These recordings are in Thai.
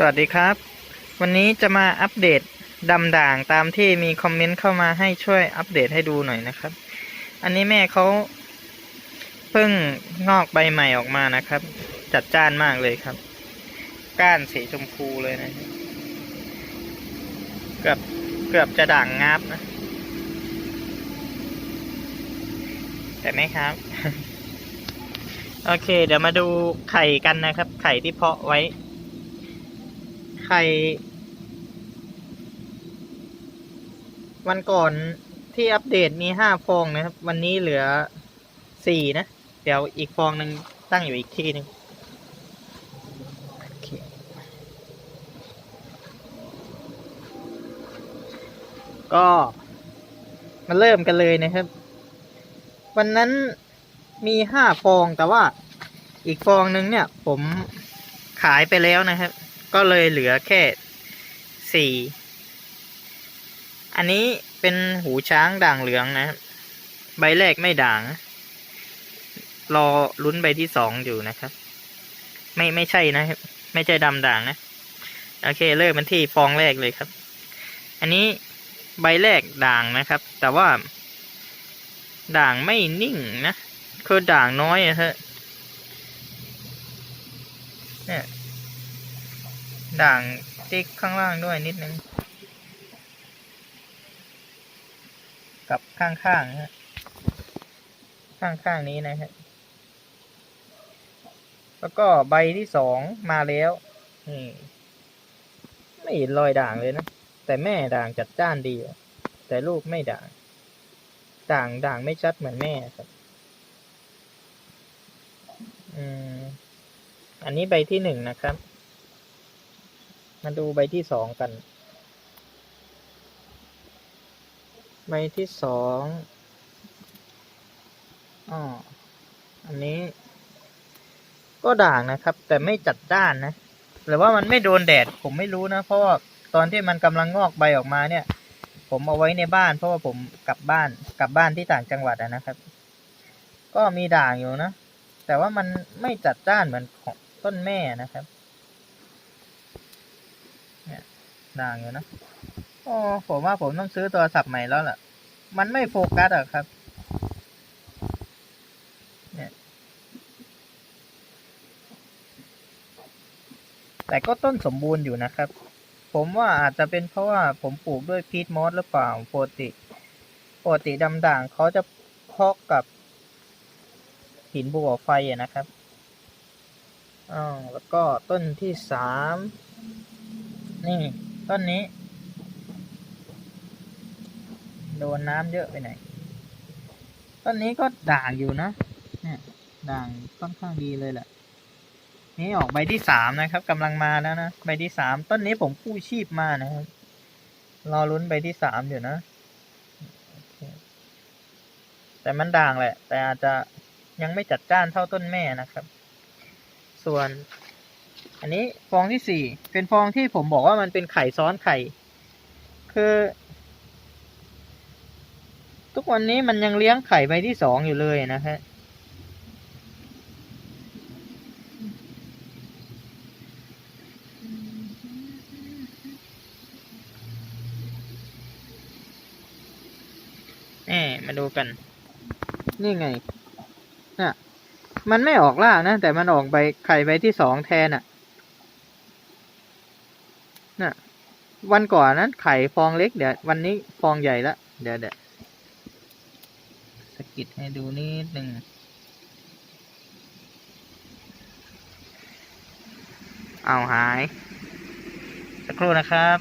สวัสดีครับ วันนี้จะมาอัปเดตดำด่างตามที่มีคอมเมนต์เข้ามาให้ช่วยอัปเดตให้ดูหน่อยนะครับ อันนี้แม่เขาเพิ่งงอกใบใหม่ออกมานะครับ จัดจ้านมากเลยครับ ก้านสีชมพูเลยนะ เกือบเกือบจะด่างงับนะ แต่ไหมครับ โอเค เดี๋ยวมาดูไข่กันนะครับ ไข่ที่เพาะไว้ ไข่วันก่อนที่อัปเดตมีห้าฟองนะครับ วันนี้เหลือสี่นะ เดี๋ยวอีกฟองหนึ่งตั้งอยู่อีกที่หนึ่งก็มาเริ่มกันเลยนะครับ วันนั้นมีห้าฟองแต่ว่าอีกฟองหนึ่งเนี่ย ผมขายไปแล้วนะครับ ก็เลยเหลือแค่สี่อันนี้เป็นหูช้างด่างเหลืองนะครับ ใบแรกไม่ด่าง รอลุ้นใบที่สองอยู่นะครับ ไม่ไม่ใช่นะครับ ไม่ใช่ดำด่างนะ โอเคเริ่มมันที่ฟองแรกเลยครับ อันนี้ใบแรกด่างนะครับ แต่ว่า ด่างไม่นิ่งนะ คือด่างน้อยอะฮะเนี่ย ด่างติ๊กข้างล่างด้วยนิดนึง กับข้างๆฮะข้างๆนี้นะฮะแล้วก็ใบที่สองมาแล้วนี่ไม่เห็นรอยด่างเลยนะ แต่แม่ด่างจัดจ้านดี แต่ลูกไม่ด่าง ด่างด่างไม่ชัดเหมือนแม่ครับอืมอันนี้ใบที่หนึ่งนะครับ มาดูใบที่สองกัน ใบที่สองอ๋ออันนี้ ก็ด่างนะครับ แต่ไม่จัดจ้านนะหรือว่ามันไม่โดนแดดผมไม่รู้นะ เพราะว่าตอนที่มันกำลังงอกใบออกมาเนี่ย ผมเอาไว้ในบ้าน เพราะว่าผมกลับบ้านกลับบ้านที่ต่างจังหวัดนะครับ ก็มีด่างอยู่นะ แต่ว่ามันไม่จัดจ้านเหมือนของต้นแม่นะครับ เนี่ย ด่างอยู่นะโอ้ผมว่าผมต้องซื้อโทรศัพท์ใหม่แล้วล่ะ มันไม่โฟกัสอะครับ เนี่ย แต่ก็ต้นสมบูรณ์อยู่นะครับ ผมว่าอาจจะเป็นเพราะว่าผมปลูกด้วยพีทมอสหรือเปล่าปกติปกติดำด่างเขาจะเพาะกับหินบัวไฟอะนะครับอ๋อแล้วก็ต้นที่สามนี่ ต้นนี้ โดนน้ำเยอะไปไหนต้นนี้ก็ด่างอยู่นะเนี่ยด่างค่อนข้างดีเลยแหละนี่ออกใบที่สามนะครับกำลังมาแล้วนะใบที่สามต้นนี้ผมกู้ชีพมานะครับรอลุ้นใบที่สามอยู่นะ แต่มันด่างแหละ แต่อาจจะยังไม่จัดจ้านเท่าต้นแม่นะครับ ส่วน อันนี้ฟองที่สี่เป็นฟองที่ผมบอกว่ามันเป็นไข่ซ้อนไข่ คือ ทุกวันนี้มันยังเลี้ยงไข่ใบที่สองอยู่เลยนะฮะนี่มาดูกัน นี่ไงน่ะมันไม่ออกล่านะ แต่มันออกใบไข่ใบที่สองแทนอะ่ะ วันก่อนนั้นไข่ฟองเล็กเดี๋ยววันนี้ฟองใหญ่ละเดี๋ยวเดี๋ยวสกิดให้ดูนิดหนึ่งเอาหาย สักครู่นะครับ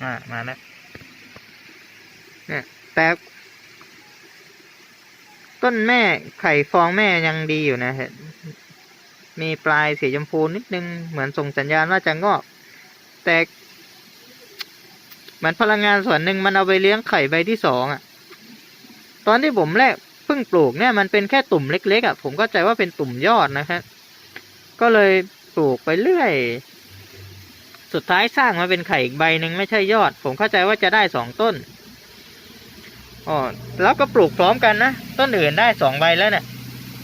อ่ามาแล้วเนี่ยแต่ต้นแม่ไข่ฟองแม่ยังดีอยู่นะฮะ มีปลายสีชมพูนิดนึง เหมือนส่งสัญญาณว่าจะงอก แต่เหมือนพลังงานส่วนหนึ่งมันเอาไปเลี้ยงไข่ใบที่สองอะ่ะ ตอนที่ผมแรกเพิ่งปลูกเนี่ยมันเป็นแค่ตุ่มเล็กๆอะ่ะ ผมก็ใจว่าเป็นตุ่มยอดนะครับ ก็เลยปลูกไปเรื่อย สุดท้ายสร้างมาเป็นไข่อีกใบหนึ่งไม่ใช่ยอด ผมเข้าใจว่าจะได้สองต้นอ๋อแล้วก็ปลูกพร้อมกันนะ ต้นอื่นได้สองใบแล้วเนี่ย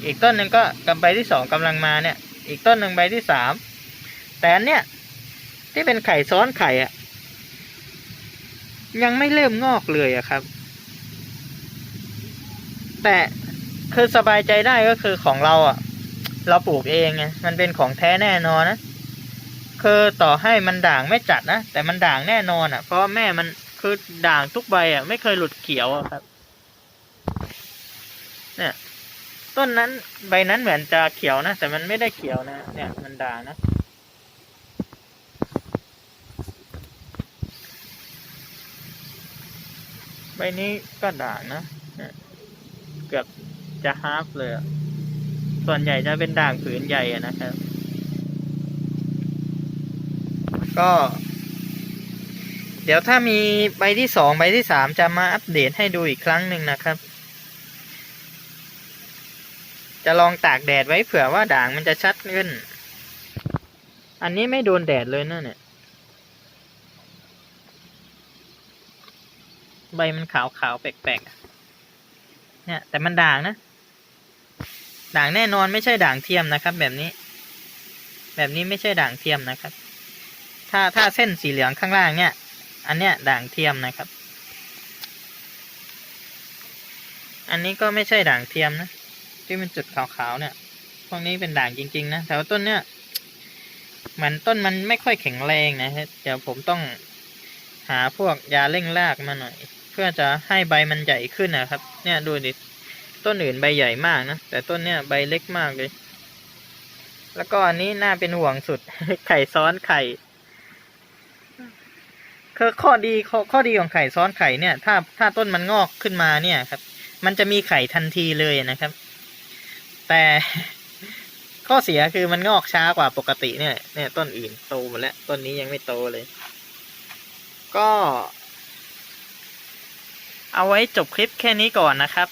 อีกต้นหนึ่งก็กับใบที่สองกำลังมาเนี่ย อีกต้นหนึ่งใบที่สามแต่อันเนี้ยที่เป็นไข่ซ้อนไข่อะยังไม่เริ่มงอกเลยอะครับ แต่คือสบายใจได้ก็คือของเราอะเราปลูกเองไงมันเป็นของแท้แน่นอนนะคือต่อให้มันด่างไม่จัดนะแต่มันด่างแน่นอนอะเพราะแม่มันคือด่างทุกใบอะไม่เคยหลุดเขียวอะครับ เนี่ย ต้นนั้นใบนั้นเหมือนจะเขียวนะ แต่มันไม่ได้เขียวนะ เนี่ยมันด่างนะ ใบนี้ก็ด่างนะ เกือบจะฮาฟเลย ส่วนใหญ่จะเป็นด่างผืนใหญ่นะครับ ก็ เดี๋ยวถ้ามีใบที่สองใบที่สามจะมาอัปเดตให้ดูอีกครั้งหนึ่งนะครับ จะลองตากแดดไว้เผื่อว่าด่างมันจะชัดขึ้น อันนี้ไม่โดนแดดเลยนะเนี่ย ใบมันขาวๆแปลกๆ เนี่ย แต่มันด่างนะ ด่างแน่นอนไม่ใช่ด่างเทียมนะครับ แบบนี้ แบบนี้ไม่ใช่ด่างเทียมนะครับ ถ้าถ้าเส้นสีเหลืองข้างล่างเนี่ย อันเนี้ยด่างเทียมนะครับ อันนี้ก็ไม่ใช่ด่างเทียมนะ ที่เป็นจุดขาวๆเนี่ย พวกนี้เป็นด่างจริง ๆ นะแต่ว่าต้นเนี่ยมือนต้นมันไม่ค่อยแข็งแรงนะฮะเดี๋ยวผมต้องหาพวกยาเร่งรากมาหน่อย เพื่อจะให้ใบมันใหญ่ขึ้นนะครับ เนี่ยดูดิต้นอื่นใบใหญ่มากนะแต่ต้นเนี่ยใบเล็กมากเลย แล้วก็อันนี้น่าเป็นห่วงสุด ไข่ซ้อนไข่คือข้อดีข้อข้อดีของไข่ซ้อนไข่เนี่ย ถ้าถ้าต้นมันงอกขึ้นมาเนี่ยครับ มันจะมีไข่ทันทีเลยนะครับ แต่ข้อเสียคือมันงอกช้ากว่าปกติเนี่ยเนี่ยต้นอื่นโตหมดแล้วต้นนี้ยังไม่โตเลย ก็ เอาไว้จบคลิปแค่นี้ก่อนนะครับ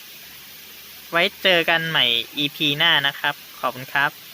ไว้เจอกันใหม่ EP หน้านะครับ ขอบคุณครับ